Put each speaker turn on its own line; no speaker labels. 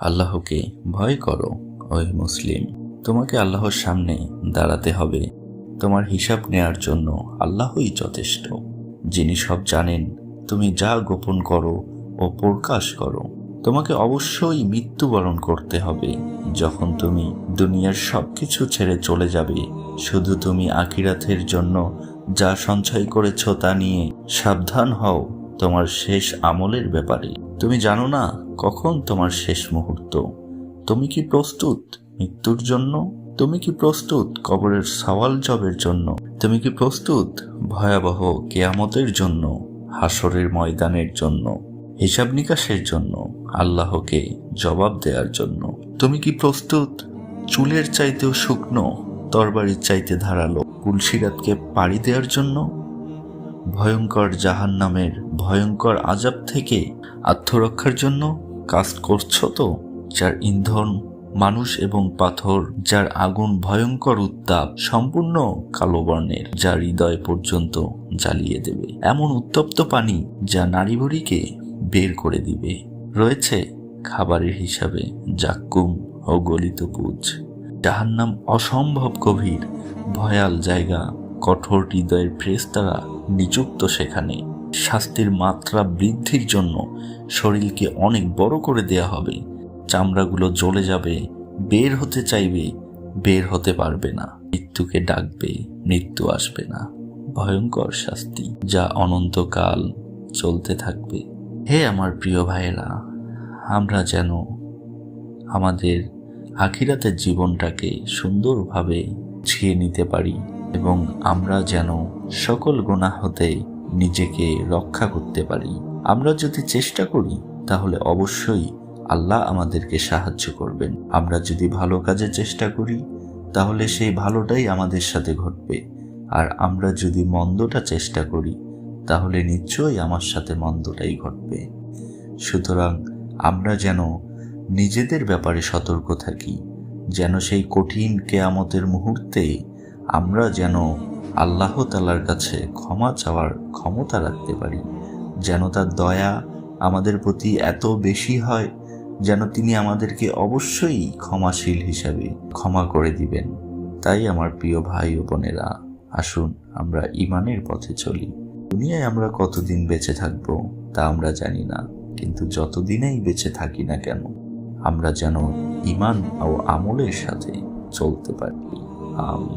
আল্লাহকে ভয় করো, ওই মুসলিম। তোমাকে আল্লাহর সামনে দাঁড়াতে হবে। তোমার হিসাব নেয়ার জন্য আল্লাহই যথেষ্ট। যিনি সব জানেন, তুমি যা গোপন করো ও প্রকাশ করো। তোমাকে অবশ্যই মৃত্যুবরণ করতে হবে। যখন তুমি দুনিয়ার সব কিছু ছেড়ে চলে যাবে, শুধু তুমি আখিরাতের জন্য যা সঞ্চয় করেছ তা নিয়ে সাবধান হও, তোমার শেষ আমলের ব্যাপারে। তুমি জানো না কখন তোমার শেষ মুহূর্ত? তুমি কি প্রস্তুত মৃত্যুর জন্য? তুমি কি প্রস্তুত কবরের সওয়াল জবের জন্য? তুমি কি প্রস্তুত ভয়াবহ কেয়ামতের জন্য হাসরের ময়দানের জন্য, হিসাব নিকাশের জন্য, আল্লাহকে জবাব দেওয়ার জন্য? তুমি কি প্রস্তুত চুলের চাইতেও শুকনো, তরবারির চাইতে ধারালো, কুলসিরাতকে পাড়ি দেওয়ার জন্য? ভয়ঙ্কর জাহান নামের ভয়ঙ্কর আজাব থেকে আত্মরক্ষার জন্য? কাজ করছ তো? যার ইন্ধন মানুষ এবং পাথর, যার আগুন ভয়ঙ্কর উত্তাপ সম্পূর্ণ কালো বর্ণের, যা হৃদয় পর্যন্ত জ্বালিয়ে দেবে। এমন উত্তপ্ত পানি যা নারীভরিকে বের করে দিবে। রয়েছে খাবারের হিসাবে জাক্কুম ও গলিত পুজ। নাম অসম্ভব গভীর, ভয়াল জায়গা, কঠোর হৃদয়ের ফ্রেস্তারা নিযুক্ত সেখানে। শাস্তির মাত্রা বৃদ্ধির জন্য শরীরকে অনেক বড় করে দেয়া হবে। চামড়াগুলো জ্বলে যাবে, বের হতে চাইবে, বের হতে পারবে না। মৃত্যুকে ডাকবে, মৃত্যু আসবে না। ভয়ঙ্কর শাস্তি যা অনন্তকাল চলতে থাকবে। হে আমার প্রিয় ভাইয়েরা, আমরা যেন আমাদের আখিরাতের জীবনটাকে সুন্দরভাবে ছিয়ে নিতে পারি এবং আমরা যেন সকল গোনা হতে নিজেকে রক্ষা করতে পারি। আমরা যদি চেষ্টা করি, তাহলে অবশ্যই আল্লাহ আমাদেরকে সাহায্য করবেন। আমরা যদি ভালো কাজে চেষ্টা করি, তাহলে সেই ভালোটাই আমাদের সাথে ঘটবে। আর আমরা যদি মন্দটা চেষ্টা করি, তাহলে নিশ্চয়ই আমার সাথে মন্দটাই ঘটবে। সুতরাং আমরা যেন নিজেদের ব্যাপারে সতর্ক থাকি, যেন সেই কঠিন কেয়ামতের মুহূর্তে আমরা যেন আল্লাহ তালার কাছে ক্ষমা চাওয়ার ক্ষমতা রাখতে পারি, যেন তার দয়া আমাদের প্রতি এত বেশি হয়, যেন তিনি আমাদেরকে অবশ্যই ক্ষমাশীল হিসাবে ক্ষমা করে দিবেন। তাই আমার প্রিয় ভাই ও বোনেরা, আসুন আমরা ইমানের পথে চলি। দুনিয়ায় আমরা কতদিন বেঁচে থাকব তা আমরা জানি না, কিন্তু যতদিনেই বেঁচে থাকি না কেন, আমরা যেন ইমান ও আমলের সাথে চলতে পারি। আমি